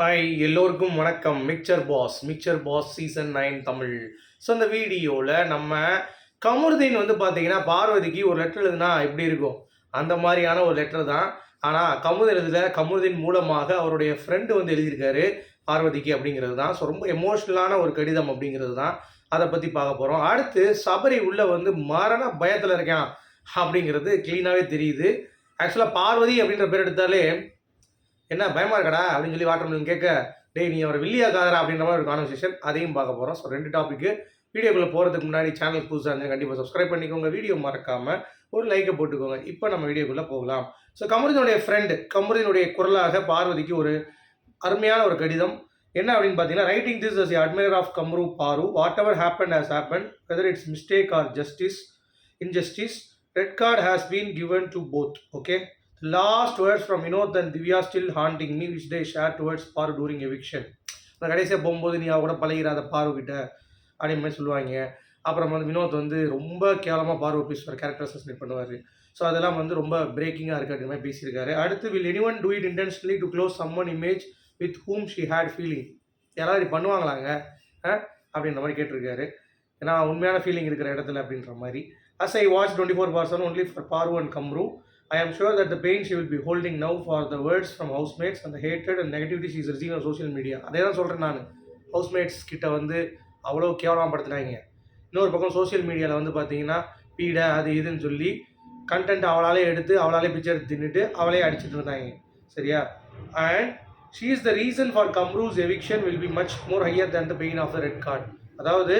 Hi எல்லோருக்கும் வணக்கம். Mixer boss mixer boss season nine Tamil. So அந்த வீடியோவில் நம்ம கமருதீன் வந்து பார்த்தீங்கன்னா பார்வதிக்கு ஒரு லெட்டர் எழுதுனா எப்படி இருக்கும்? அந்த மாதிரியான ஒரு லெட்டர் தான். ஆனால் கமருதீன் எழுதுல. கமருதீன் மூலமாக அவருடைய ஃப்ரெண்டு வந்து எழுதியிருக்காரு பார்வதிக்கு அப்படிங்கிறது தான். ஸோ ரொம்ப எமோஷ்னலான ஒரு கடிதம் அப்படிங்கிறது தான். அதை பற்றி பார்க்க போகிறோம் அடுத்து சபரி உள்ளே வந்து மரண பயத்தில் இருக்கான் அப்படிங்கிறது க்ளீனாகவே தெரியுது. ஆக்சுவலாக பார்வதி அப்படின்ற பேர் எடுத்தாலே என்ன பயமா இருக்கடா? அப்படின்னு சொல்லி வாட்டர் கேட்க டேய் நீ அவர் வில்லியா காதரா? அப்படின்ற மாதிரி ஒரு கான்வர்சேஷன் அதையும் பார்க்க போகிறோம் ஸோ ரெண்டு டாப்பிக்கு வீடியோக்குள்ளே போகிறதுக்கு முன்னாடி சேனல் புதுசாக இருந்தால் கண்டிப்பாக சப்ஸ்கிரைப் பண்ணிக்கோங்க. வீடியோ மறக்காமல் ஒரு லைக்கை போட்டுக்கோங்க. இப்போ நம்ம வீடியோக்குள்ளே போகலாம். ஸோ கமருதனுடைய ஃப்ரெண்டு கமருதினுடைய குரலாக பார்வதிக்கு ஒரு அருமையான ஒரு கடிதம். என்ன அப்படின்னு பார்த்தீங்கன்னா writing this as admirer of Kamru Paru whatever happen has happen whether it's mistake or justice injustice red card has been given to both okay last words from Vinoth and Divya still haunting me which they share towards Paru during eviction நான் கடைசியாக போகும்போது நீ அவ கூட பழகிறாத பாரு அப்படின்னு அப்படின்ற மாதிரி சொல்லுவாங்க. அப்புறம் வந்து வினோத் வந்து ரொம்ப கேவலமாக பார்வை பேசுவார் கேரக்டர் அசஸ்னேட் பண்ணுவார். ஸோ அதெல்லாம் வந்து ரொம்ப பிரேக்கிங்காக இருக்குது அப்படின்ற மாதிரி பேசியிருக்காரு. அடுத்து will anyone do it intentionally to close someone image with whom she had feeling யாராவது இப்படி பண்ணுவாங்களாங்க? அப்படின்ற மாதிரி கேட்டிருக்காரு. ஏன்னா உண்மையான ஃபீலிங் இருக்கிற இடத்துல அப்படின்ற மாதிரி. As I watch twenty four person only for Paru and Kamru I am sure that the pain she will be holding now for the words from housemates and the hatred and negativity she is receiving on social media. அதே தான் சொல்கிறேன் நான். Housemates கிட்ட வந்து அவ்வளோ கேவலப்படுத்துனாங்க இன்னொரு பக்கம் social மீடியாவில் வந்து பார்த்தீங்கன்னா பீடை அது இதுன்னு சொல்லி கண்டென்ட் அவளாலே எடுத்து அவளாலே பிக்சர் தின்னுட்டு அவளே அடிச்சிட்டு இருந்தாங்க. சரியா? And she is the reason for Kamru's eviction will be much more higher than the pain of the red card அதாவது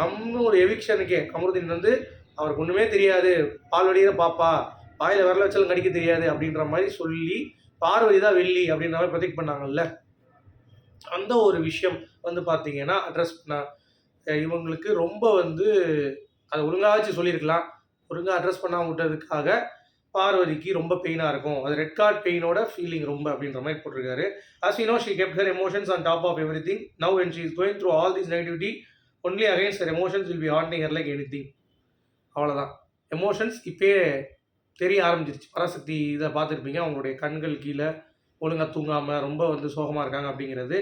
கம்ரு ஒரு எவிக்ஷனுக்கே கம்ருதீன் வந்து அவருக்கு ஒன்றுமே தெரியாது. பால்வடியில பாப்பா. வாயில் விரல வச்சாலும் கடிக்க தெரியாது அப்படின்ற மாதிரி சொல்லி பார்வதி தான் வெள்ளி அப்படின்ற மாதிரி ப்ரொஜெக்ட் பண்ணாங்கல்ல. அந்த ஒரு விஷயம் வந்து பார்த்தீங்கன்னா அட்ரஸ் பண்ண இவங்களுக்கு ரொம்ப வந்து அதை ஒழுங்காச்சு சொல்லியிருக்கலாம். ஒழுங்காக அட்ரஸ் பண்ணாம விட்டதுக்காக பார்வதிக்கு ரொம்ப பெயினாக இருக்கும். அது ரெட் கார்ட் பெயினோட ஃபீலிங் ரொம்ப அப்படின்ற மாதிரி போட்டிருக்காரு. As you know she kept her emotions on top of everything now and she is going through all this negativity only against her emotions will be be her like anything அவ்வளோதான் emotions இப்போயே தெரிய ஆரம்பிச்சிருச்சு. பராசக்தி இதை பார்த்துருப்பீங்க. அவங்களுடைய கண்கள் கீழே ஒழுங்காக தூங்காமல் ரொம்ப வந்து சோகமாக இருக்காங்க அப்படிங்கிறது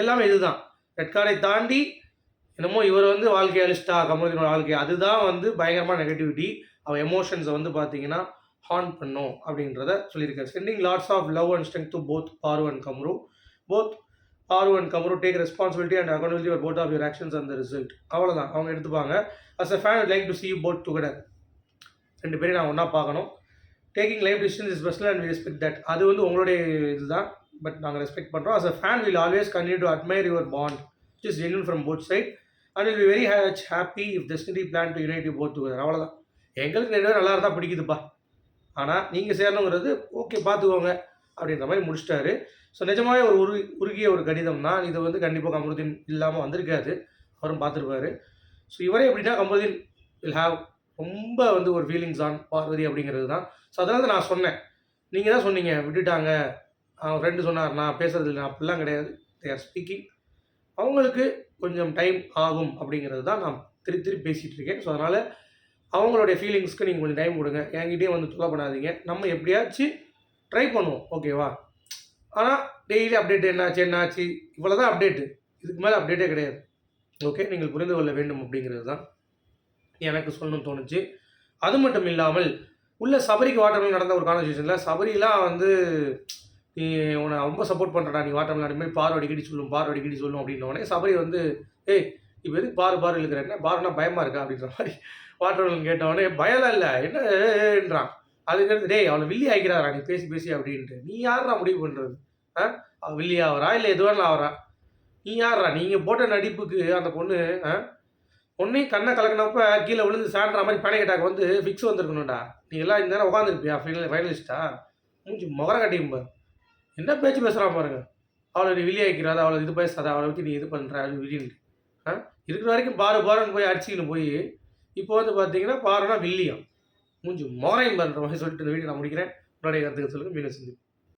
எல்லாமே இதுதான். ரெட்கார்டை தாண்டி என்னமோ இவர் வந்து வாழ்க்கையை அழிச்சிட்டா கமருதீனோட வாழ்க்கை அதுதான் வந்து பயங்கரமாக நெகட்டிவிட்டி அவள் எமோஷன்ஸை வந்து பார்த்தீங்கன்னா ஹார்ன் பண்ணும் அப்படின்றத சொல்லியிருக்காரு. Sending lots of love and strength to both Paru and Kamru both Paru and Kamru take responsibility and accountability ஒரு போட் ஆஃப் யூர் ஆக்ஷன்ஸ் அந்த ரிசல்ட் அவ்வளோதான் அவங்க எடுத்துப்பாங்க. As a fan like to see you both together. ரெண்டு பேரையும் நான் ஒன்றா பார்க்கணும். Taking life decisions is best and respect that அது வந்து உங்களுடைய இதுதான். பட் நாங்கள் ரெஸ்பெக்ட் பண்ணுறோம் as a fan will always continue to admire your bond is genuine from both side and will be very much happy if destiny plan to unite you both together அவ்வளோதான் எங்களுக்கு ரெண்டு பேரும் நல்லா இருந்தால் பிடிக்குதுப்பா. ஆனால் நீங்கள் சேரணுங்கிறது ஓகே பார்த்துக்கோங்க அப்படின்ற மாதிரி முடிச்சிட்டாரு. ஸோ நிஜமாவே ஒரு உரு உருகிய ஒரு கடிதம் தான் இது வந்து கண்டிப்பாக கமருதீன் இல்லாமல் வந்திருக்காது. அவரும் பார்த்துருப்பாரு ஸோ இவரே எப்படின்னா கமருதீன் வில் ஹாவ் ரொம்ப வந்து ஒரு ஃபீலிங்ஸ் ஆன் பார்வதி அப்படிங்கிறது தான். ஸோ அதனால தான் நான் சொன்னேன். நீங்கள் தான் சொன்னீங்க விட்டுட்டாங்க. அவன் ஃப்ரெண்டு சொன்னார் நான் பேசுறது இல்லை அப்படிலாம் கிடையாது. தே ஆர் ஸ்பீக்கிங் அவங்களுக்கு கொஞ்சம் டைம் ஆகும் அப்படிங்கிறது தான் நான் திருப்பி திருப்பி பேசிகிட்டு இருக்கேன். ஸோ அதனால் அவங்களுடைய ஃபீலிங்ஸ்க்கு நீங்கள் கொஞ்சம் டைம் கொடுங்க. என்கிட்டயே வந்து தொலை பண்ணாதீங்க. நம்ம எப்படியாச்சும் ட்ரை பண்ணுவோம். ஓகேவா ஆனால் டெய்லி அப்டேட் என்னாச்சு என்னாச்சு? இவ்வளோ தான் அப்டேட்டு இதுக்கு மேலே அப்டேட்டே கிடையாது. ஓகே நீங்கள் புரிந்து கொள்ள வேண்டும் அப்படிங்கிறது தான். எனக்கு சொல்லணும்னு தோணுச்சு. அது மட்டும் இல்லாமல் உள்ள சபரிக்கு வாட்டர்மெலன் நடந்த ஒரு கான்வர்சேஷனில் சபரிலாம் வந்து நீ உன்னை ரொம்ப சப்போர்ட் பண்ணுறடா நீ வாட்டர்மெலன் அடிக்கடி பார் அடிக்கடி சொல்லும் பார் அடிக்கடி சொல்லும் அப்படின்ன உடனே சபரி வந்து ஏய் இப்போ எதுக்கு பாரு பாரு என்ன பாருனா பயமாக இருக்கா? அப்படின்ற மாதிரி வாட்டர்மெலன் கேட்டவொடனே உடனே இல்லை என்னன்றான் அதுக்கடுத்து டேய் அவளை வில்லி ஆகிக்கிறாரா நீ பேசி பேசி அப்படின்ட்டு. நீ யாரா முடிவு பண்ணுறது ஆ? அவள் வில்லி ஆகிறா இல்லை எது ஆகிறா நீ யாரா நீங்கள் போட்ட நடிப்புக்கு அந்த பொண்ணு ஆ? உன்னையும் கண்ணை கலக்கினப்ப கீழே விழுந்து சாண்டுற மாதிரி பேனிக் அட்டாக் வந்து ஃபிக்ஸ் வந்திருக்கணும்டா. நீ எல்லாம் இந்த நேரம் உட்காந்துருப்பியா ஃபைனல் ஃபைனலிஸ்டா மூஞ்சி முகர கட்டியும் பாரு. என்ன பேச்சு பேசுகிறான் பாருங்க. அவளை நீ வெளியாகிக்கிறாத அவளை இது பேசாத அவளை வச்சு நீ இது பண்ணுற அப்படின்னு வில்லின்னு ஆ? இருக்கிற வரைக்கும் பாரு பாருன்னு போய் அடிச்சிக்கின்னு போய் இப்போ வந்து பார்த்தீங்கன்னா பாருனா வில்லியம். மூஞ்சி முகரையும் பண்ணுற மாதிரி சொல்லிட்டு இந்த வீடியோ நான் முடிக்கிறேன். உன்னுடைய கருத்துக்க சொல்லுங்கள் மீண்டும் சந்திப்போம்.